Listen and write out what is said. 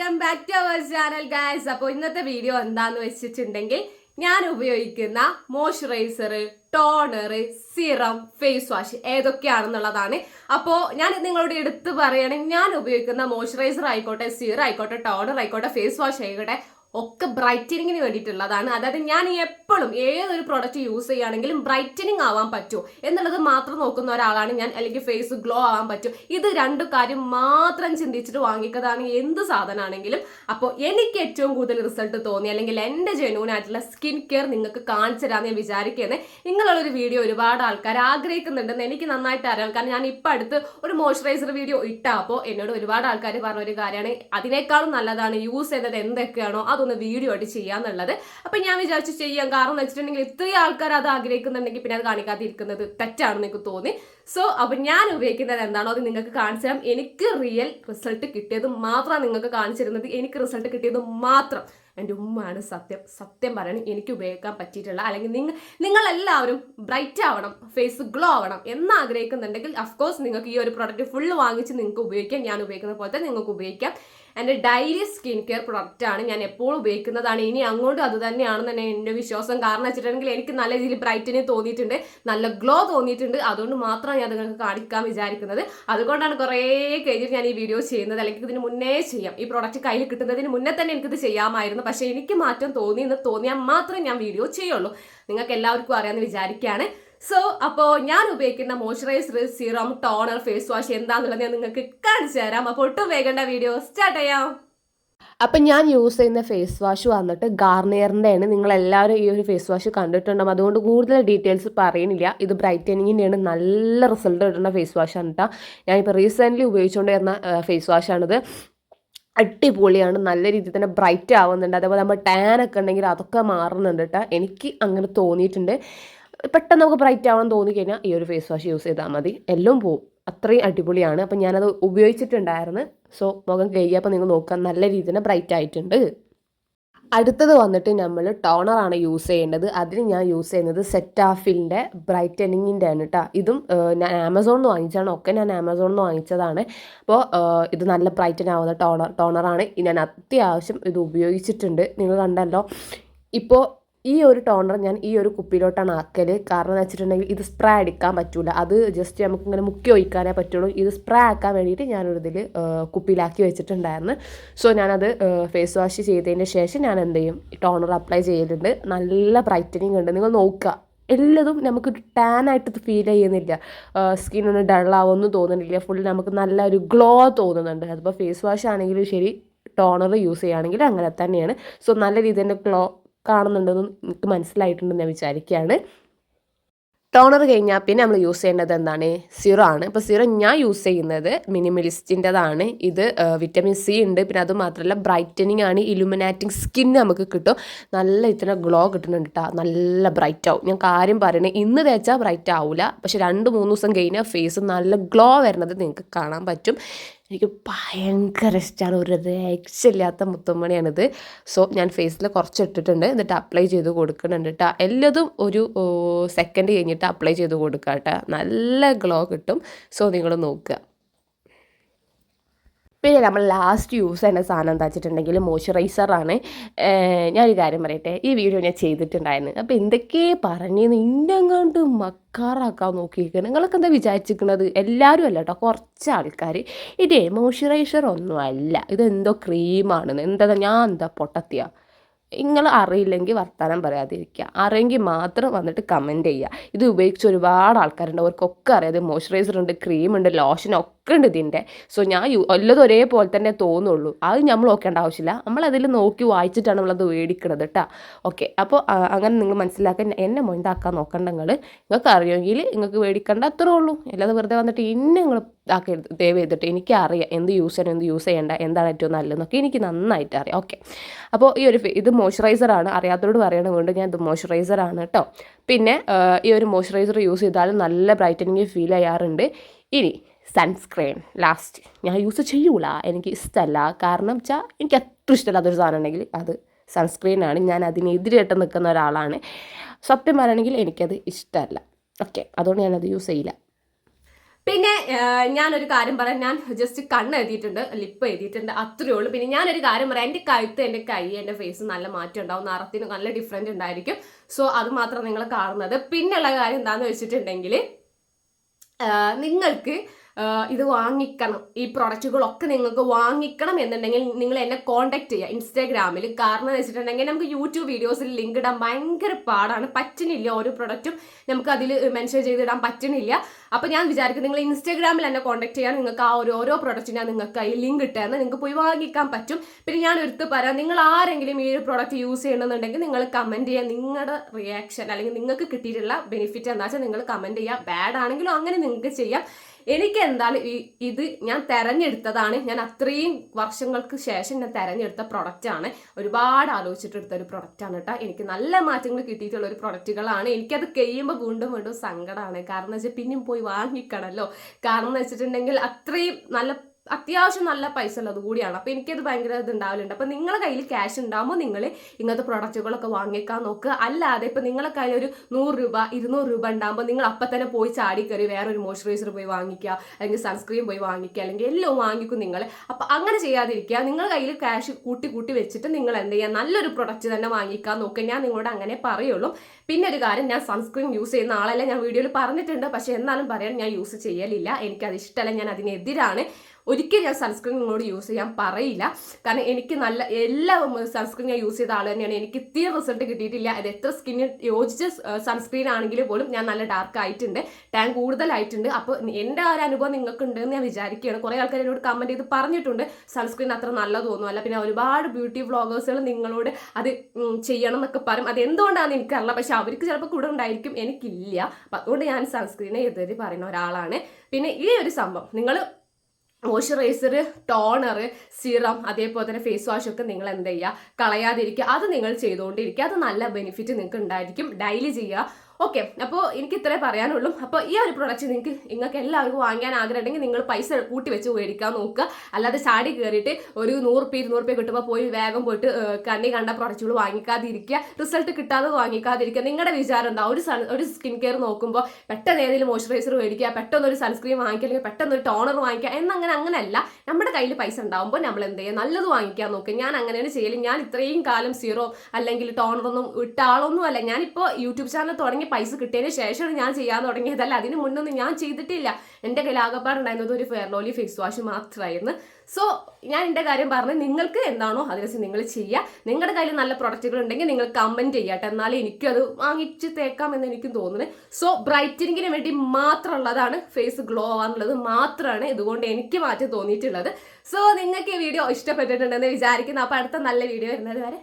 Welcome back to our channel guys അപ്പോൾ ഇന്നത്തെ video എന്താന്ന് വെച്ചിട്ടുണ്ടെങ്കിൽ ഞാൻ ഉപയോഗിക്കുന്ന moisturiser toner serum face wash ഏതൊക്കെയാണെന്നുള്ളതാണ്. അപ്പോൾ ഞാൻ നിങ്ങളോട് എടുത്ത് പറയുകയാണെങ്കിൽ ഞാൻ ഉപയോഗിക്കുന്ന മോയ്സ്ചറൈസർ ആയിക്കോട്ടെ സിറം ആയിക്കോട്ടെ ടോണർ ആയിക്കോട്ടെ ഫേസ് വാഷ് ആയിക്കോട്ടെ ഒക്കെ ബ്രൈറ്റനിങ്ങിന് വേണ്ടിയിട്ടുള്ളതാണ് അതായത് ഞാൻ എപ്പോഴും ഏതൊരു പ്രോഡക്റ്റ് യൂസ് ചെയ്യുകയാണെങ്കിലും ബ്രൈറ്റനിങ് ആവാൻ പറ്റുമോ എന്നുള്ളത് മാത്രം നോക്കുന്ന ഒരാളാണ് ഞാൻ അല്ലെങ്കിൽ ഫേസ് ഗ്ലോ ആവാൻ പറ്റും. ഇത് രണ്ടു കാര്യം മാത്രം ചിന്തിച്ചിട്ട് വാങ്ങിക്കതാണ് എന്ത് സാധനമാണെങ്കിലും അപ്പോൾ എനിക്ക് ഏറ്റവും കൂടുതൽ റിസൾട്ട് തോന്നി അല്ലെങ്കിൽ എന്റെ ജെന്യൂൻ ആയിട്ടുള്ള സ്കിൻ കെയർ നിങ്ങൾക്ക് കാണിച്ചു തരാമെന്ന് ഞാൻ വിചാരിക്കുന്നത് നിങ്ങളുള്ളൊരു വീഡിയോ ഒരുപാട് ആൾക്കാർ ആഗ്രഹിക്കുന്നുണ്ടെന്ന് എനിക്ക് നന്നായിട്ട് അറിയാം. കാരണം ഞാൻ ഇപ്പം അടുത്ത് ഒരു മോയ്സ്ചറൈസർ വീഡിയോ ഇട്ടാൽ അപ്പോൾ എന്നോട് ഒരുപാട് ആൾക്കാർ പറഞ്ഞ ഒരു കാര്യമാണ് അതിനേക്കാളും നല്ലതാണ് യൂസ് ചെയ്തത് എന്തൊക്കെയാണോ അതൊന്ന് വീഡിയോ ആയിട്ട് ചെയ്യാന്നുള്ളത്. അപ്പൊ ഞാൻ വിചാരിച്ചു ചെയ്യാം. കാരണം എന്ന് വെച്ചിട്ടുണ്ടെങ്കിൽ ഇത്രയും ആൾക്കാർ അത് ആഗ്രഹിക്കുന്നുണ്ടെങ്കിൽ പിന്നെ അത് കാണിക്കാതിരിക്കുന്നത് തെറ്റാണെന്ന് എനിക്ക് തോന്നി. സോ അപ്പൊ ഞാൻ ഉപയോഗിക്കുന്നത് എന്താണോ അത് നിങ്ങൾക്ക് കാണിച്ചു തരാം. എനിക്ക് റിയൽ റിസൾട്ട് കിട്ടിയത് മാത്രമാണ് നിങ്ങൾക്ക് കാണിച്ചിരുന്നത് എനിക്ക് റിസൾട്ട് കിട്ടിയത് മാത്രം. എന്റെ ഉമ്മയാണ് സത്യം സത്യം പറയണം എനിക്ക് ഉപയോഗിക്കാൻ പറ്റിയിട്ടുള്ള അല്ലെങ്കിൽ നിങ്ങൾ നിങ്ങളെല്ലാവരും ബ്രൈറ്റ് ആവണം ഫേസ് ഗ്ലോ ആവണം എന്ന് ആഗ്രഹിക്കുന്നുണ്ടെങ്കിൽ അഫ്കോഴ്സ് നിങ്ങൾക്ക് ഈ ഒരു പ്രോഡക്റ്റ് ഫുള്ള് വാങ്ങിച്ച് നിങ്ങൾക്ക് ഉപയോഗിക്കാം. ഞാൻ ഉപയോഗിക്കുന്ന പോലത്തെ നിങ്ങൾക്ക് ഉപയോഗിക്കാം. എന്റെ ഡെയിലി സ്കിൻ കെയർ പ്രൊഡക്റ്റാണ് ഞാൻ എപ്പോഴും ഉപയോഗിക്കുന്നതാണ്. ഇനി അങ്ങോട്ടും അത് തന്നെയാണെന്ന് തന്നെ എന്റെ വിശ്വാസം കാരണം വെച്ചിട്ടുണ്ടെങ്കിൽ എനിക്ക് നല്ല രീതിയിൽ ബ്രൈറ്റനിങ് തോന്നിയിട്ടുണ്ട് നല്ല ഗ്ലോ തോന്നിയിട്ടുണ്ട്. അതുകൊണ്ട് മാത്രമാണ് ഞാൻ നിങ്ങൾക്ക് കാണിക്കാൻ വിചാരിക്കുന്നത്. അതുകൊണ്ടാണ് കുറേ കഴിഞ്ഞിട്ട് ഞാൻ ഈ വീഡിയോ ചെയ്യുന്നത്. അല്ലെങ്കിൽ ഇതിന് മുന്നേ ചെയ്യാം. ഈ പ്രൊഡക്റ്റ് കയ്യിൽ കിട്ടുന്നതിന് മുന്നേ തന്നെ എനിക്കിത് ചെയ്യാമായിരുന്നു. പക്ഷേ എനിക്ക് മാറ്റം തോന്നി എന്ന് തോന്നിയാൽ മാത്രമേ ഞാൻ വീഡിയോ ചെയ്യുള്ളൂ. നിങ്ങൾക്ക് എല്ലാവർക്കും അറിയാമെന്ന് വിചാരിക്കുകയാണ്. സോ അപ്പോൾ ഞാൻ ഉപയോഗിക്കുന്ന moisturiser serum toner face wash എന്താണെന്നുള്ളത് ഞാൻ നിങ്ങൾക്ക് കാണിച്ചു തരാം. അപ്പോൾ ഒട്ടും വേഗണ്ട വീഡിയോ സ്റ്റാർട്ട് ചെയ്യാം. അപ്പം ഞാൻ യൂസ് ചെയ്യുന്ന ഫേസ് വാഷ് വന്നിട്ട് ഗാർണിയറിന്റെയാണ് നിങ്ങൾ എല്ലാവരും ഈ ഒരു ഫേസ് വാഷ് കണ്ടിട്ടുണ്ടാകും അതുകൊണ്ട് കൂടുതൽ ഡീറ്റെയിൽസ് പറയുന്നില്ല ഇത് ബ്രൈറ്റനിങ്ങിന്റെയാണ് നല്ല റിസൾട്ട് കിട്ടുന്ന ഫേസ് വാഷാണ് കേട്ടോ ഞാനിപ്പോൾ റീസെന്റ്ലി ഉപയോഗിച്ചുകൊണ്ടിരുന്ന ഫേസ് വാഷാണിത് അടിപൊളിയാണ്. നല്ല രീതിയിൽ തന്നെ ബ്രൈറ്റ് ആവുന്നുണ്ട്. അതേപോലെ നമ്മൾ ടാൻ ഒക്കെ ഉണ്ടെങ്കിൽ അതൊക്കെ മാറുന്നുണ്ട് കേട്ടോ എനിക്ക് അങ്ങനെ തോന്നിയിട്ടുണ്ട്. പെട്ടെന്ന് നമുക്ക് ബ്രൈറ്റ് ആവാൻ തോന്നിക്കഴിഞ്ഞാൽ ഈ ഒരു ഫേസ് വാഷ് യൂസ് ചെയ്താൽ മതി. എല്ലാം പോവും അത്രയും അടിപൊളിയാണ്. അപ്പം ഞാനത് ഉപയോഗിച്ചിട്ടുണ്ടായിരുന്നു. സോ മുഖം കഴുകിയപ്പോൾ നിങ്ങൾ നോക്കുക നല്ല രീതിയിൽ തന്നെ ബ്രൈറ്റ് ആയിട്ടുണ്ട്. അടുത്തത് വന്നിട്ട് നമ്മൾ ടോണറാണ് യൂസ് ചെയ്യേണ്ടത്. അതിന് ഞാൻ യൂസ് ചെയ്യുന്നത് സെറ്റാഫിലിന്റെ ബ്രൈറ്റനിങ്ങിന്റെ ആണ് കേട്ടോ ഇതും ഞാൻ ആമസോണിൽ നിന്ന് വാങ്ങിച്ചതാണ്. ഒക്കെ ഞാൻ ആമസോണിൽ നിന്ന് വാങ്ങിച്ചതാണ്. അപ്പോൾ ഇത് നല്ല ബ്രൈറ്റൻ ആവുന്ന ടോണർ ടോണറാണ് ഞാൻ അത്യാവശ്യം ഇത് ഉപയോഗിച്ചിട്ടുണ്ട്. നിങ്ങൾ കണ്ടല്ലോ. ഇപ്പോൾ ഈ ഒരു ടോണർ ഞാൻ ഈ ഒരു കുപ്പിയിലോട്ടാണ് ആക്കൽ കാരണം എന്ന് വെച്ചിട്ടുണ്ടെങ്കിൽ ഇത് സ്പ്രേ അടിക്കാൻ പറ്റില്ല അത് ജസ്റ്റ് നമുക്ക് ഇങ്ങനെ മുക്കി ഒഴിക്കാനേ പറ്റുള്ളൂ. ഇത് സ്പ്രേ ആക്കാൻ വേണ്ടിയിട്ട് ഞാനൊരു ഇതിൽ കുപ്പിയിലാക്കി വെച്ചിട്ടുണ്ടായിരുന്നു. സോ ഞാനത് ഫേസ് വാഷ് ചെയ്തതിന് ശേഷം ഞാൻ എന്ത് ചെയ്യും? ടോണർ അപ്ലൈ ചെയ്യലുണ്ട്. നല്ല ബ്രൈറ്റനിങ് ഉണ്ട്. നിങ്ങൾ നോക്കുക. എല്ലതും നമുക്ക് ടാൻ ആയിട്ട് ഫീൽ ചെയ്യുന്നില്ല. സ്കിൻ ഒന്ന് ഡള്ളാവൊന്നും തോന്നുന്നില്ല. ഫുൾ നമുക്ക് നല്ല ഒരു ഗ്ലോ തോന്നുന്നുണ്ട്. അതിപ്പോൾ ഫേസ് വാഷ് ആണെങ്കിലും ശരി ടോണർ യൂസ് ചെയ്യുകയാണെങ്കിൽ അങ്ങനെ തന്നെയാണ്. സോ നല്ല രീതിയിൽ ഗ്ലോ കാണുന്നുണ്ടെന്ന് എനിക്ക് മനസ്സിലായിട്ടുണ്ടെന്ന് ഞാൻ വിചാരിക്കുകയാണ്. ടോണർ കഴിഞ്ഞാൽ പിന്നെ നമ്മൾ യൂസ് ചെയ്യേണ്ടത് എന്താണ്? സിറോ ആണ്. ഇപ്പോൾ സിറോ ഞാൻ യൂസ് ചെയ്യുന്നത് മിനിമലിസ്റ്റിന്റെതാണ്. ഇത് വിറ്റമിൻ സി ഉണ്ട്. പിന്നെ അത് മാത്രമല്ല ബ്രൈറ്റനിങ് ആണ്. ഇലുമിനാറ്റിംഗ് സ്കിൻ നമുക്ക് കിട്ടും. നല്ല ഇത്ര ഗ്ലോ കിട്ടുന്നുണ്ട് കേട്ടോ നല്ല ബ്രൈറ്റ് ആവും. ഞാൻ കാര്യം പറയണേ ഇന്ന് തേച്ചാൽ ബ്രൈറ്റ് ആവില്ല പക്ഷെ രണ്ട് മൂന്ന് ദിവസം കഴിഞ്ഞാൽ ഫേസ് നല്ല ഗ്ലോ വരുന്നത് നിങ്ങൾക്ക് കാണാൻ പറ്റും. എനിക്ക് ഭയങ്കര ഇഷ്ടമാണ് ഒരു രക്ഷയില്ലാത്ത മുത്തമ്മണിയാണിത് സോ ഞാൻ ഫേസിൽ കുറച്ച് ഇട്ടിട്ടുണ്ട് എന്നിട്ട് അപ്ലൈ ചെയ്ത് കൊടുക്കുന്നുണ്ട് കേട്ടോ എല്ലതും ഒരു സെക്കൻഡ് കഴിഞ്ഞിട്ട് അപ്ലൈ ചെയ്ത് കൊടുക്കാം കേട്ടോ നല്ല ഗ്ലോ കിട്ടും. സോ നിങ്ങൾ നോക്കുക. പിന്നെ നമ്മൾ ലാസ്റ്റ് യൂസ് ചെയ്യുന്ന സാധനം എന്താ വെച്ചിട്ടുണ്ടെങ്കിൽ മോയ്സ്ചറൈസറാണ് ഞാനൊരു കാര്യം പറയട്ടെ ഈ വീഡിയോ ഞാൻ ചെയ്തിട്ടുണ്ടായിരുന്നു. അപ്പോൾ എന്തൊക്കെ പറഞ്ഞു ഇന്നെങ്ങാണ്ട് മക്കാറാക്കാൻ നോക്കിയിരിക്കുന്നത് നിങ്ങളൊക്കെ എന്താ വിചാരിച്ചിരിക്കുന്നത് എല്ലാവരും അല്ല കേട്ടോ കുറച്ച് ആൾക്കാർ ഇതേ മോയ്സ്ചറൈസർ ഒന്നും അല്ല. ഇതെന്തോ ക്രീമാണ് എന്താ ഞാൻ എന്താ പൊട്ടത്തിയ? നിങ്ങൾ അറിയില്ലെങ്കിൽ വർത്തമാനം പറയാതിരിക്കുക. അറിയെങ്കിൽ മാത്രം വന്നിട്ട് കമന്റ് ചെയ്യുക. ഇത് ഉപയോഗിച്ച് ഒരുപാട് ആൾക്കാരുണ്ട്. അവർക്കൊക്കെ അറിയാം. ഇത് മോയ്സ്ചറൈസർ ഉണ്ട് ക്രീം ഉണ്ട് ഉണ്ട് ഇതിന്റെ. സോ ഞാൻ യു എല്ലതും ഒരേപോലെ തന്നെ തോന്നുള്ളൂ. അത് നമ്മൾ നോക്കേണ്ട ആവശ്യമില്ല. നമ്മളതിൽ നോക്കി വായിച്ചിട്ടാണ് നമ്മളത് മേടിക്കണത് കേട്ടോ ഓക്കെ അപ്പോൾ അങ്ങനെ നിങ്ങൾ മനസ്സിലാക്കാൻ എന്നെ മൊണ്ടാക്കാൻ നോക്കണ്ട നിങ്ങൾ നിങ്ങൾക്ക് അറിയുമെങ്കിൽ നിങ്ങൾക്ക് മേടിക്കേണ്ട അത്രേ ഉള്ളൂ. അല്ലാതെ വെറുതെ വന്നിട്ട് ഇന്നെ നിങ്ങൾ ഇതാക്കരുത് ദയവ് ചെയ്തിട്ട് എനിക്കറിയാം എന്ത് യൂസ് ചെയ്യണം എന്ത് യൂസ് ചെയ്യേണ്ട എന്താണ് ഏറ്റവും നല്ലതെന്നൊക്കെ എനിക്ക് നന്നായിട്ട് അറിയാം. ഓക്കെ അപ്പോൾ ഈ ഒരു ഇത് മോയ്സ്ചറൈസറാണ് അറിയാത്തവരോട് പറയണം വീണ്ടും ഞാൻ ഇത് മോയ്സ്ചറൈസറാണ് കേട്ടോ പിന്നെ ഈ ഒരു മോയ്സ്ചറൈസർ യൂസ് ചെയ്താലും നല്ല ബ്രൈറ്റനിങ് ഫീൽ ചെയ്യാറുണ്ട്. ഇനി സൺസ്ക്രീൻ ലാസ്റ്റ് ഞാൻ യൂസ് ചെയ്യൂല. എനിക്ക് ഇഷ്ടമല്ല കാരണം വെച്ചാൽ എനിക്ക് അത്ര ഇഷ്ടമല്ലാത്തൊരു സാധനം ഉണ്ടെങ്കിൽ അത് സൺസ്ക്രീനാണ് ഞാൻ അതിനെതിരായിട്ട് നിൽക്കുന്ന ഒരാളാണ്. സത്യം പറയുകയാണെങ്കിൽ എനിക്കത് ഇഷ്ടമല്ല ഓക്കെ അതുകൊണ്ട് ഞാനത് യൂസ് ചെയ്യില്ല. പിന്നെ ഞാനൊരു കാര്യം പറയാം. ഞാൻ ജസ്റ്റ് കണ്ണ് എഴുതിയിട്ടുണ്ട്. ലിപ്പ് എഴുതിയിട്ടുണ്ട്. അത്രയേ ഉള്ളൂ. പിന്നെ ഞാനൊരു കാര്യം പറയാം. എന്റെ കഴുത്ത് എന്റെ കൈ എന്റെ ഫേസ് നല്ല മാറ്റം ഉണ്ടാവും. നിറത്തിന് നല്ല ഡിഫറെന്റ് ഉണ്ടായിരിക്കും. സോ അത് മാത്രം നിങ്ങൾ കാണുന്നത്. പിന്നെയുള്ള കാര്യം എന്താണെന്ന് വെച്ചിട്ടുണ്ടെങ്കിൽ നിങ്ങൾക്ക് ഇത് വാങ്ങിക്കണം. ഈ പ്രൊഡക്റ്റുകളൊക്കെ നിങ്ങൾക്ക് വാങ്ങിക്കണം എന്നുണ്ടെങ്കിൽ നിങ്ങൾ എന്നെ കോൺടാക്ട് ചെയ്യുക ഇൻസ്റ്റാഗ്രാമിൽ കാരണം എന്ന് വെച്ചിട്ടുണ്ടെങ്കിൽ നമുക്ക് യൂട്യൂബ് വീഡിയോസിൽ ലിങ്ക് ഇടാൻ ഭയങ്കര പാടാണ്. പറ്റുന്നില്ല ഓരോ പ്രൊഡക്റ്റും നമുക്ക് അതിൽ മെൻഷൻ ചെയ്തിടാൻ പറ്റുന്നില്ല. അപ്പോൾ ഞാൻ വിചാരിക്കും നിങ്ങൾ ഇൻസ്റ്റാഗ്രാമിൽ എന്നെ കോൺടാക്ട് ചെയ്യാൻ നിങ്ങൾക്ക് ആ ഒരു ഓരോ പ്രൊഡക്റ്റ് ഞാൻ നിങ്ങൾക്ക് അതിൽ ലിങ്ക് ഇട്ടാൽ നിങ്ങൾക്ക് പോയി വാങ്ങിക്കാൻ പറ്റും. പിന്നെ ഞാൻ എടുത്ത് പറയാം നിങ്ങൾ ആരെങ്കിലും ഈ ഒരു പ്രൊഡക്റ്റ് യൂസ് ചെയ്യണമെന്നുണ്ടെങ്കിൽ നിങ്ങൾ കമന്റ് ചെയ്യുക നിങ്ങളുടെ റിയാക്ഷൻ അല്ലെങ്കിൽ നിങ്ങൾക്ക് കിട്ടിയിട്ടുള്ള ബെനിഫിറ്റ് എന്താ വെച്ചാൽ നിങ്ങൾ കമന്റ് ചെയ്യുക ബാഡ് ആണെങ്കിലും അങ്ങനെ നിങ്ങൾക്ക് ചെയ്യാം. എനിക്ക് എന്തായാലും ഇത് ഞാൻ തെരഞ്ഞെടുത്തതാണ്. ഞാൻ അത്രയും വർഷങ്ങൾക്ക് ശേഷം ഞാൻ തെരഞ്ഞെടുത്ത പ്രൊഡക്റ്റാണ് ഒരുപാട് ആലോചിച്ചിട്ടെടുത്ത ഒരു പ്രൊഡക്റ്റാണ് കേട്ടോ എനിക്ക് നല്ല മാറ്റങ്ങൾ കിട്ടിയിട്ടുള്ള ഒരു പ്രൊഡക്റ്റുകളാണ് എനിക്കത് കഴിയുമ്പോൾ വീണ്ടും വീണ്ടും സങ്കടമാണ് കാരണം വെച്ചാൽ പിന്നെയും പോയി വാങ്ങിക്കണമല്ലോ കാരണം എന്ന് വെച്ചിട്ടുണ്ടെങ്കിൽ അത്രയും നല്ല അത്യാവശ്യം നല്ല പൈസ ഉള്ളത് കൂടിയാണ്. അപ്പോൾ എനിക്കത് ഭയങ്കര ഇത് ഉണ്ടാവലുണ്ട് അപ്പോൾ നിങ്ങളുടെ കയ്യിൽ ക്യാഷ് ഉണ്ടാകുമ്പോൾ നിങ്ങൾ ഇങ്ങനത്തെ പ്രൊഡക്റ്റുകളൊക്കെ വാങ്ങിക്കാൻ നോക്കുക. അല്ലാതെ ഇപ്പോൾ നിങ്ങളെ കയ്യിൽ ഒരു നൂറ് രൂപ ഇരുന്നൂറ് രൂപ ഉണ്ടാകുമ്പോൾ നിങ്ങൾ അപ്പം തന്നെ പോയി ചാടി കയറി വേറൊരു മോയ്സ്ചറൈസർ പോയി വാങ്ങിക്കുക അല്ലെങ്കിൽ സൺസ്ക്രീൻ പോയി വാങ്ങിക്കുക അല്ലെങ്കിൽ എല്ലാം വാങ്ങിക്കും നിങ്ങൾ അപ്പോൾ അങ്ങനെ ചെയ്യാതിരിക്കുക. നിങ്ങളുടെ കയ്യിൽ ക്യാഷ് കൂട്ടി കൂട്ടി വെച്ചിട്ട് നിങ്ങൾ എന്ത് ചെയ്യുക? നല്ലൊരു പ്രൊഡക്റ്റ് തന്നെ വാങ്ങിക്കാൻ നോക്കുക. ഞാൻ നിങ്ങളോട് അങ്ങനെ പറയുള്ളൂ. പിന്നെ ഒരു കാര്യം ഞാൻ സൺസ്ക്രീൻ യൂസ് ചെയ്യുന്ന ആളല്ല ഞാൻ വീഡിയോയിൽ പറഞ്ഞിട്ടുണ്ട്. പക്ഷേ എന്നാലും പറയാൻ ഞാൻ യൂസ് ചെയ്യലില്ല. എനിക്കത് ഇഷ്ടമല്ല. ഞാൻ അതിനെതിരാണ്. ഒരിക്കലും ഞാൻ സൺസ്ക്രീൻ നിങ്ങളോട് യൂസ് ചെയ്യാൻ പറയില്ല. കാരണം എനിക്ക് നല്ല എല്ലാ സൺസ്ക്രീൻ ഞാൻ യൂസ് ചെയ്ത ആൾ തന്നെയാണ്. എനിക്ക് ഇത്തിരി റിസൾട്ട് കിട്ടിയിട്ടില്ല. അത് എത്ര സ്കിന്നിന് യോജിച്ച സൺസ്ക്രീൻ ആണെങ്കിൽ പോലും ഞാൻ നല്ല ഡാർക്ക് ആയിട്ടുണ്ട്. ടാൻ കൂടുതലായിട്ടുണ്ട്. അപ്പോൾ എന്റെ ആ ഒരു അനുഭവം നിങ്ങൾക്ക് ഉണ്ടെന്ന് ഞാൻ വിചാരിക്കുകയാണ്. കുറേ ആൾക്കാർ എന്നോട് കമന്റ് ചെയ്ത് പറഞ്ഞിട്ടുണ്ട്. സൺസ്ക്രീൻ അത്ര നല്ലതൊന്നുമല്ല പിന്നെ ഒരുപാട് ബ്യൂട്ടി വ്ളോഗേഴ്സുകൾ നിങ്ങളോട് അത് ചെയ്യണം എന്നൊക്കെ പറയും. അത് എന്തുകൊണ്ടാണെന്ന് എനിക്കറിയില്ല. പക്ഷെ അവർക്ക് ചിലപ്പോൾ കൂടെ ഉണ്ടായിരിക്കും. എനിക്കില്ല. അപ്പം അതുകൊണ്ട് ഞാൻ സൺസ്ക്രീനെ എതിരെ പറയുന്ന ഒരാളാണ്. പിന്നെ ഈ ഒരു സംഭവം. നിങ്ങൾ മോയ്സ്ചറൈസർ ടോണർ സിറം അതേപോലെ തന്നെ ഫേസ് വാഷ് ഒക്കെ നിങ്ങൾ എന്ത് ചെയ്യുക കളയാതിരിക്കുക. അത് നിങ്ങൾ ചെയ്തുകൊണ്ടിരിക്കുക. അത് നല്ല ബെനിഫിറ്റ് നിങ്ങൾക്ക് ഉണ്ടായിരിക്കും. ഡെയിലി ചെയ്യുക. ഓക്കെ അപ്പോൾ എനിക്ക് ഇത്രേ പറയാനുള്ളൂ. അപ്പോൾ ഈ ഒരു പ്രൊഡക്റ്റ് നിങ്ങൾക്ക് നിങ്ങൾക്ക് എല്ലാവർക്കും വാങ്ങാൻ ആഗ്രഹം ഉണ്ടെങ്കിൽ നിങ്ങൾ പൈസ കൂട്ടി വെച്ച് മേടിക്കാൻ നോക്കുക. അല്ലാതെ ചാടി കയറിയിട്ട് ഒരു നൂറ് രൂപ ഇരുന്നൂറ് രൂപ കിട്ടുമ്പോൾ പോയി വേഗം പോയിട്ട് കണ്ണി കണ്ട പ്രൊഡക്റ്റുകൾ വാങ്ങിക്കാതിരിക്കുക. റിസൾട്ട് കിട്ടാതെ വാങ്ങിക്കാതിരിക്കുക. നിങ്ങളുടെ വിചാരം എന്താ? ഒരു സൺ ഒരു സ്കിൻ കെയർ നോക്കുമ്പോൾ പെട്ടെന്ന് ഏതെങ്കിലും മോയ്സ്ചറൈസർ മേടിക്കുക പെട്ടെന്ന് ഒരു സൺസ്ക്രീൻ വാങ്ങിക്കുക അല്ലെങ്കിൽ പെട്ടെന്ന് ഒരു ടോണർ വാങ്ങിക്കുക. എന്നങ്ങനെ അങ്ങനെയല്ല. നമ്മുടെ കയ്യിൽ പൈസ ഉണ്ടാകുമ്പോൾ നമ്മൾ എന്ത് ചെയ്യുക? നല്ലത് വാങ്ങിക്കാൻ നോക്കുക. ഞാൻ അങ്ങനെയാണ് ചെയ്യലും. ഞാൻ ഇത്രയും കാലം സീറോ അല്ലെങ്കിൽ ടോണറൊന്നും ഇട്ട ആളൊന്നും അല്ല ഞാനിപ്പോൾ യൂട്യൂബ് ചാനൽ തുടങ്ങി പൈസ കിട്ടിയതിന് ശേഷമാണ് ഞാൻ ചെയ്യാൻ തുടങ്ങിയതല്ല. അതിന് മുന്നൊന്നും ഞാൻ ചെയ്തിട്ടില്ല. എന്റെ കയ്യിൽ ആകപ്പാടുണ്ടായിരുന്നത് ഒരു ഫെയർലോലി ഫേസ് വാഷ് മാത്രമായിരുന്നു. സോ ഞാൻ എന്റെ കാര്യം പറഞ്ഞ് നിങ്ങൾക്ക് എന്താണോ അതിനനുസരിച്ച് നിങ്ങൾ ചെയ്യുക. നിങ്ങളുടെ കയ്യിൽ നല്ല പ്രൊഡക്റ്റുകൾ ഉണ്ടെങ്കിൽ നിങ്ങൾ കമന്റ് ചെയ്യട്ടെ എന്നാലേ എനിക്കും അത് വാങ്ങിച്ച് തേക്കാം എന്ന് എനിക്കും തോന്നുന്നത് സോ ബ്രൈറ്റനിങ്ങിന് വേണ്ടി മാത്രമുള്ളതാണ് ഫേസ് ഗ്ലോ ആവാനുള്ളത്. മാത്രമാണ് ഇതുകൊണ്ട് എനിക്ക് മാറ്റം തോന്നിയിട്ടുള്ളത്. സോ നിങ്ങൾക്ക് ഈ വീഡിയോ ഇഷ്ടപ്പെട്ടിട്ടുണ്ടെന്ന് വിചാരിക്കുന്നു. അപ്പോൾ അടുത്ത നല്ല വീഡിയോ വരുന്നത് വരെ